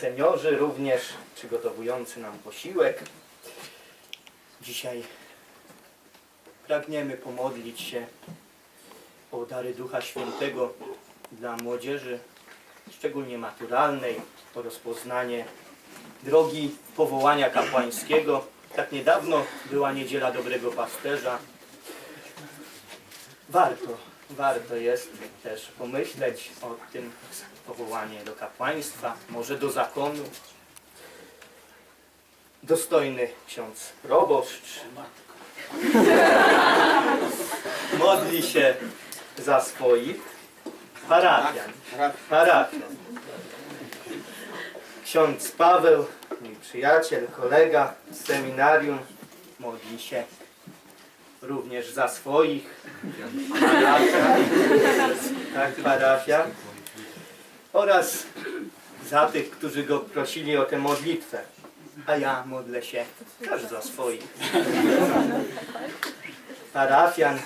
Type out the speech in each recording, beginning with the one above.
pastorzy również przygotowujący nam posiłek. Dzisiaj pragniemy pomodlić się o dary Ducha Świętego dla młodzieży, szczególnie maturalnej, o rozpoznanie drogi powołania kapłańskiego. Tak niedawno była Niedziela Dobrego Pasterza. Warto, warto jest też pomyśleć o tym powołanie do kapłaństwa, może do zakonu. Dostojny ksiądz proboszcz modli się za swoich parafian. parafian. Ksiądz Paweł, mój przyjaciel, kolega z seminarium, modli się również za swoich parafian, tak, parafian oraz za tych, którzy go prosili o tę modlitwę. A ja modlę się też za swoich parafian,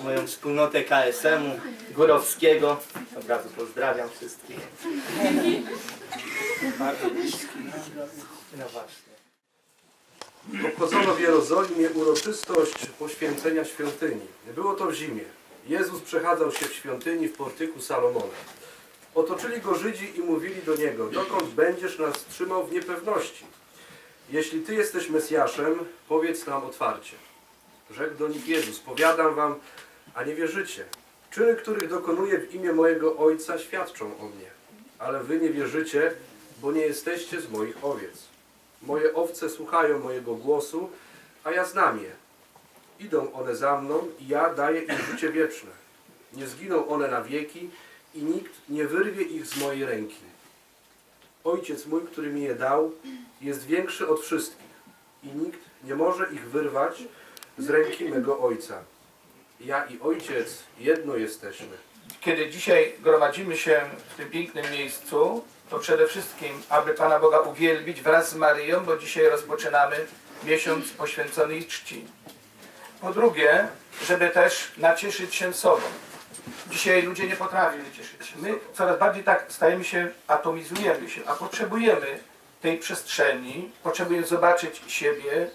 moją wspólnotę KSM-u Górowskiego. Od razu pozdrawiam wszystkich. No właśnie. Obchodzono w Jerozolimie uroczystość poświęcenia świątyni. Było to w zimie. Jezus przechadzał się w świątyni w portyku Salomona. Otoczyli go Żydzi i mówili do niego, dokąd będziesz nas trzymał w niepewności? Jeśli Ty jesteś Mesjaszem, powiedz nam otwarcie. Rzekł do nich Jezus, powiadam wam, a nie wierzycie. Czyny, których dokonuję w imię mojego Ojca, świadczą o mnie. Ale wy nie wierzycie, bo nie jesteście z moich owiec. Moje owce słuchają mojego głosu, a ja znam je. Idą one za mną i ja daję im życie wieczne. Nie zginą one na wieki i nikt nie wyrwie ich z mojej ręki. Ojciec mój, który mi je dał, jest większy od wszystkich i nikt nie może ich wyrwać z ręki mego Ojca. Ja i Ojciec jedno jesteśmy. Kiedy dzisiaj gromadzimy się w tym pięknym miejscu, to przede wszystkim, aby Pana Boga uwielbić wraz z Maryją, bo dzisiaj rozpoczynamy miesiąc poświęcony jej czci. Po drugie, żeby też nacieszyć się sobą. Dzisiaj ludzie nie potrafią się cieszyć. My coraz bardziej tak stajemy się, atomizujemy się, a potrzebujemy tej przestrzeni, potrzebujemy zobaczyć siebie,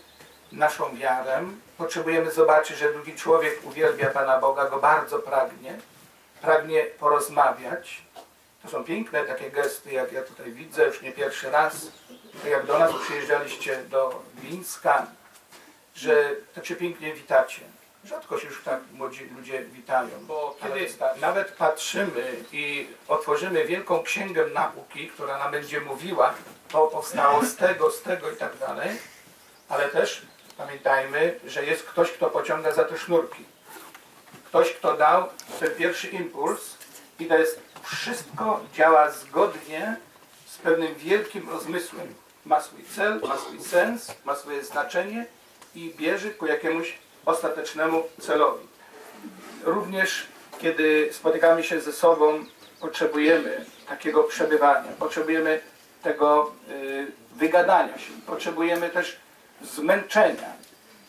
naszą wiarę, potrzebujemy zobaczyć, że drugi człowiek uwielbia Pana Boga, go bardzo pragnie, pragnie porozmawiać. To są piękne takie gesty, jak ja tutaj widzę, już nie pierwszy raz, jak do nas przyjeżdżaliście do Wińska, że tak się pięknie witacie. Rzadko się już tak młodzi ludzie witają, bo kiedy nawet patrzymy i otworzymy wielką księgę nauki, która nam będzie mówiła, to powstało z tego, z tego i tak dalej, ale też pamiętajmy, że jest ktoś, kto pociąga za te sznurki. Ktoś, kto dał ten pierwszy impuls i to jest wszystko działa zgodnie z pewnym wielkim rozmysłem. Ma swój cel, ma swój sens, ma swoje znaczenie i bierze ku jakiemuś ostatecznemu celowi. Również kiedy spotykamy się ze sobą, potrzebujemy takiego przebywania, potrzebujemy tego y, wygadania się, potrzebujemy też zmęczenia.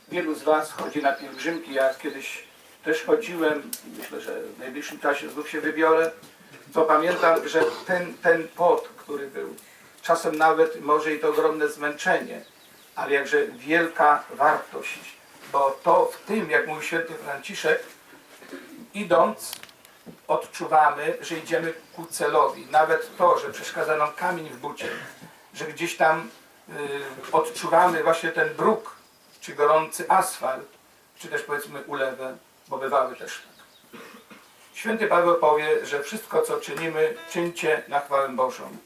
Wielu z Was chodzi na pielgrzymki, ja kiedyś też chodziłem, myślę, że w najbliższym czasie znów się wybiorę, to pamiętam, że ten, ten pot, który był, czasem nawet może i to ogromne zmęczenie, ale jakże wielka wartość, bo to w tym, jak mówił święty Franciszek, idąc, odczuwamy, że idziemy ku celowi. Nawet to, że przeszkadza nam kamień w bucie, że gdzieś tam y, odczuwamy właśnie ten bruk, czy gorący asfalt, czy też powiedzmy ulewę, bo bywały też tak. Święty Paweł powie, że wszystko co czynimy, czyńcie na chwałę Bożą.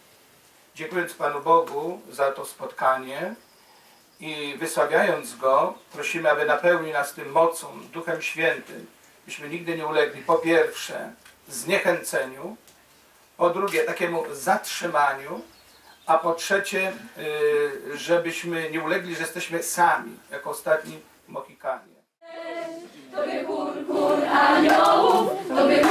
Dziękując Panu Bogu za to spotkanie i wysławiając Go, prosimy, aby napełnił nas tym mocą, Duchem Świętym, byśmy nigdy nie ulegli po pierwsze zniechęceniu, po drugie takiemu zatrzymaniu, a po trzecie, y, żebyśmy nie ulegli, że jesteśmy sami, jako ostatni йому, тобі